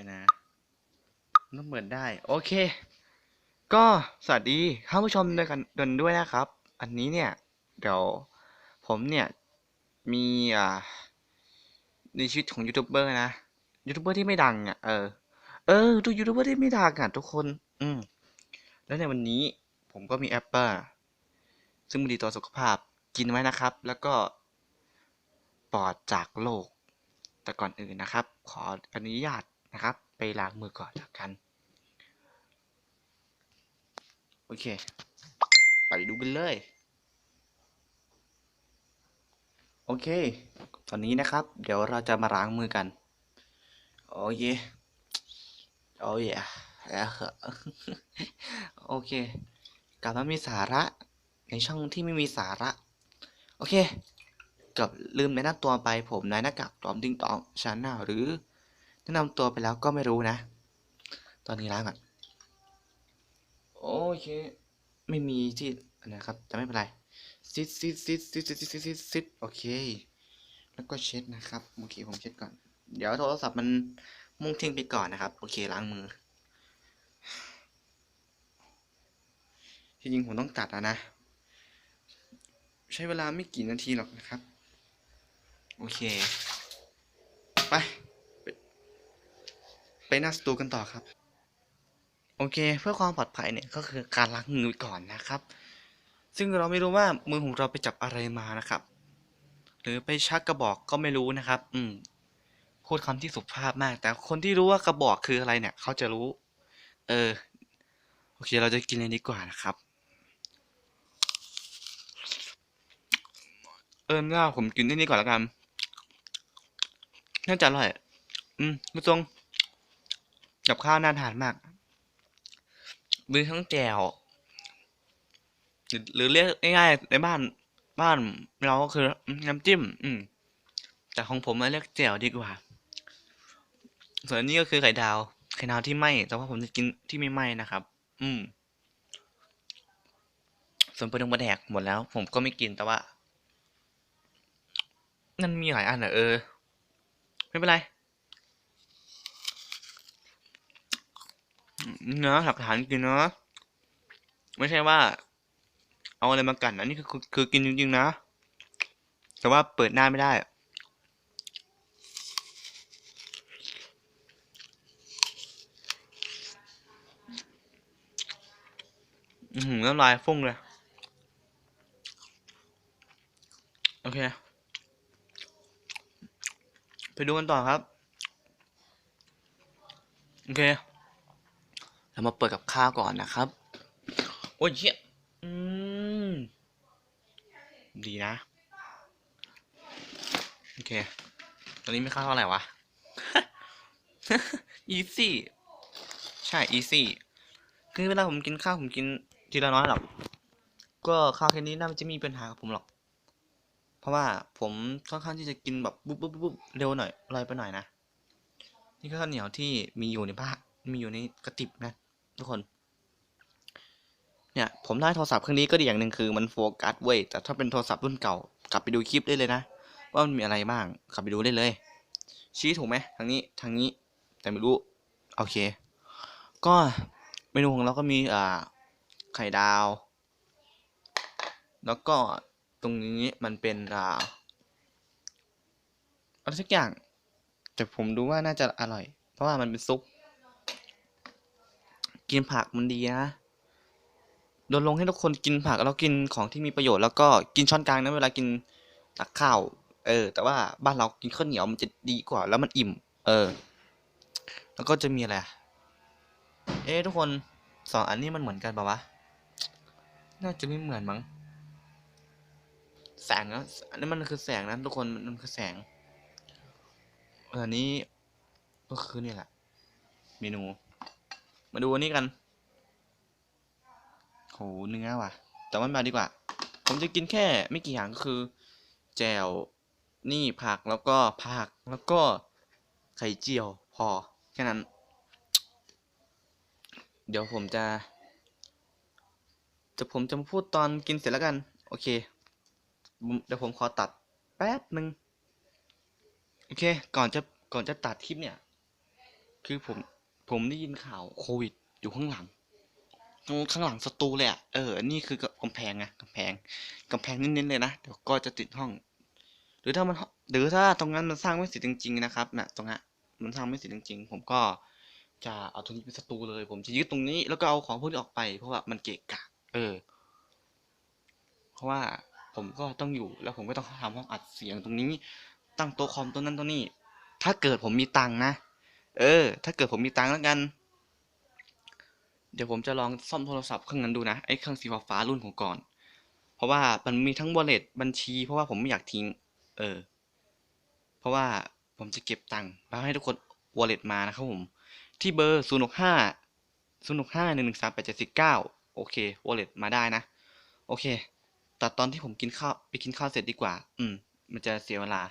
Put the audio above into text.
ดี๋ยวนะต้องเปิดได้ โอเค ก็สวัสดีท่านผู้ชมด้วยกันดนด้วยนะครับ อันนี้เนี่ย เดี๋ยวผมเนี่ย มีอ่าในชีวิตของยูทูบเบอร์นะยูทูบเบอร์ที่ไม่ดังอะเออเออดูยูทูบเบอร์ที่ไม่ดังอะทุกคน อืมแล้วในวันนี้ผมก็มีแอปเปิลซึ่งมันดีต่อสุขภาพกินไว้นะครับ แล้วก็ปลอดจากโรคแต่ก่อนอื่นนะครับ ขออนุญาต นะครับ ไปล้างมือก่อนแล้วกัน โอเค ไปดูกันเลย โอเค ตอนนี้นะครับ เดี๋ยวเราจะมาล้างมือกัน โอเค โอ้ยแล้วโอเคกลับมามีสาระในช่องที่ไม่มีสาระ โอเค กับลืมแนะนำตัวไปผมนายหน้ากากตอมติ้งตองชาแนลหรือ แนะนำตัวไปแล้วก็ไม่รู้นะ ตอนนี้ล้างก่อน โอเค ไม่มีที่นะครับแต่ไม่เป็นไร ซิดซิดซิดซิดซิดซิดซิดซิดโอเค แล้วก็เช็ดนะครับโอเคผมเช็ดก่อน เดี๋ยวโทรศัพท์มันมุ่งทิ้งไปก่อนนะครับ โอเคล้างมือจริงผมต้องตัดอะนะ ใช้เวลาไม่กี่นาทีหรอกนะครับ โอเค ไป ไปหน้าสตูกันต่อครับ โอเค เพื่อความปลอดภัยเนี่ยก็คือการล้างมือก่อนนะครับ ซึ่งเราไม่รู้ว่ามือของเราไปจับอะไรมานะครับ หรือไปชักกระบอกก็ไม่รู้นะครับ อืมพูดคำที่สุภาพมาก แต่คนที่รู้ว่ากระบอกคืออะไรเนี่ย เขาจะรู้ เออ โอเค เราจะกินเลยดีกว่านะครับ เออน่าผมกินที่นี่ก่อนแล้วกัน น่าจะอร่อย อืมผู้ทรง กับข้าวน่าทานมากมีทั้งแจ่วหรือเรียกง่ายๆในบ้านบ้านเราก็คือน้ำจิ้ม อืม แต่ของผมมาเรียกแจ่วดีกว่า ส่วนนี้ก็คือไข่ดาว ไข่ดาวที่ไหม้แต่ว่าผมจะกินที่ไม่ไหม้นะครับ อืม ส่วนปลาดงปลาแดกหมดแล้ว ผมก็ไม่กินแต่ว่านั่นมีหลายอันเหรอเออ ไม่เป็นไร เนาะหลักฐานกินเนาะไม่ใช่ว่า เอาอะไรมากันอันนี้คือคือคือกินจริงๆนะ แต่ว่าเปิดหน้าไม่ได้อือหือน้ำลายฟุ้งเลย โอเค ไปดูกันต่อครับ โอเค เรามาเปิดกับข้าวก่อนนะครับ โอ้ยเชี่ยอืม ดีนะ โอเค ตอนนี้ไม่ข้าวเท่าไหร่วะ easy ใช่ easy คือเวลาผมกินข้าวผมกินทีละน้อยหรอก ก็ข้าวแค่นี้น่าจะไมมีปัญหากับผมหรอก เพราะว่าผมค่อนข้างที่จะกินแบบปุ๊บปุ๊บปุ๊บเร็วหน่อยลอยไปหน่อยนะ นี่ก็ข้าวเหนียวที่มีอยู่ในบ้านมีอยู่ในกระติบนะ ทุกคน เนี่ย ผมได้โทรศัพท์เครื่องนี้ก็ดีอย่างหนึ่งคือมันโฟกัสเว้ย แต่ถ้าเป็นโทรศัพท์รุ่นเก่า กลับไปดูคลิปได้เลยนะ ว่ามันมีอะไรบ้าง กลับไปดูได้เลย ชี้ถูกไหมทางนี้ทางนี้ แต่ไม่รู้ โอเค ก็เมนูของเราก็มีอ่าไข่ดาว แล้วก็ตรงนี้มันเป็นอ่าอะไรสักอย่าง แต่ผมดูว่าน่าจะอร่อย เพราะว่ามันเป็นซุป กินผักมันดีนะโดนลงให้ทุกคนกินผักแล้วกินของที่มีประโยชน์แล้วก็กินช้อนกลางนะเวลากินตักข้าว เออ แต่ว่าบ้านเรากินข้าวเหนียวมันจะดีกว่า แล้วมันอิ่ม เออ แล้วก็จะมีอะไรเอ๊ทุกคนสองอันนี้มันเหมือนกันปะวะน่าจะไม่เหมือนมั้งแสงนะอันนี้มันคือแสงนะทุกคนมันคือแสงอออันนี้ก็คือนี่แหละเมนู มาดูอันนี้กันโหเนื้อว่ะ แต่ว่ามาดีกว่า ผมจะกินแค่ไม่กี่อย่างก็คือ แจ่วนี่ผักแล้วก็ผักแล้วก็ไข่เจียวพอแค่นั้น เดี๋ยวผมจะ จะผมจะมาพูดตอนกินเสร็จแล้วกัน โอเค เดี๋ยวผมขอตัดแป๊บหนึ่งโอเค ก่อนจะก่อนจะตัดคลิปเนี่ย คือผม ผมได้ยินข่าวโควิด อยู่ข้างหลังตรงข้างหลังสตูเลยอะเออ นี่คือกำแพงไงกำแพงกำแพงเน้นๆเลยนะ เดี๋ยวก็จะติดห้อง หรือถ้ามัน หรือถ้าตรงนั้นมันสร้างไม่เสร็จจริง ๆ นะครับนะตรงนั้นมันสร้างไม่เสร็จจริง ๆ ผมก็จะเอาตรงนี้เป็นสตูเลย ผมจะยึดตรงนี้ แล้วก็เอาของพวกนี้ออกไป เพราะว่ามันเกะกะ เออ เพราะว่าผมก็ต้องอยู่ แล้วผมก็ต้องทำห้องอัดเสียงตรงนี้ ตั้งโต๊ะคอมตรงนั้นตรงนี้ ถ้าเกิดผมมีตังนะ เออ ถ้าเกิดผมมีตังค์แล้วกัน เดี๋ยวผมจะลองซ่อมโทรศัพท์เครื่องนั้นดูนะ ไอ้เครื่องสีฟ้ารุ่นของก่อน เพราะว่ามันมีทั้ง wallet บัญชี เพราะว่าผมไม่อยากทิ้ง เออ เพราะว่าผมจะเก็บตังค์แล้วให้ทุกคน wallet มานะครับผม ที่เบอร์0 6 5 0 6 5 1 1 3 8 7 4 9โอเค wallet มาได้นะ โอเค แต่ตอนที่ผมกินข้าวไปกินข้าวเสร็จดีกว่า อืม มันจะเสียเวลา